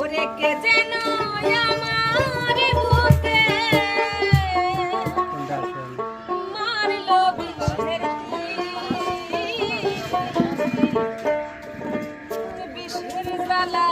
ওরে কে যেন আমার বুকে মারলো বিষের। বিষের জ্বালা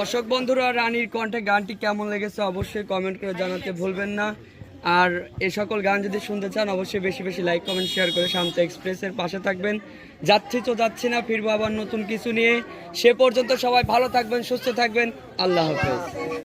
দর্শক বন্ধুরা, রানীর কণ্ঠে গানটি কেমন লেগেছে অবশ্যই কমেন্ট করে জানাতে ভুলবেন না। আর এ সকল গান যদি শুনতে চান, অবশ্যই বেশি বেশি লাইক কমেন্ট শেয়ার করে শান্ত এক্সপ্রেসের পাশে থাকবেন। যাচ্ছি তো যাচ্ছি না, ফিরবো আবার নতুন কিছু নিয়ে। সে পর্যন্ত সবাই ভালো থাকবেন, সুস্থ থাকবেন। আল্লাহ হাফেজ।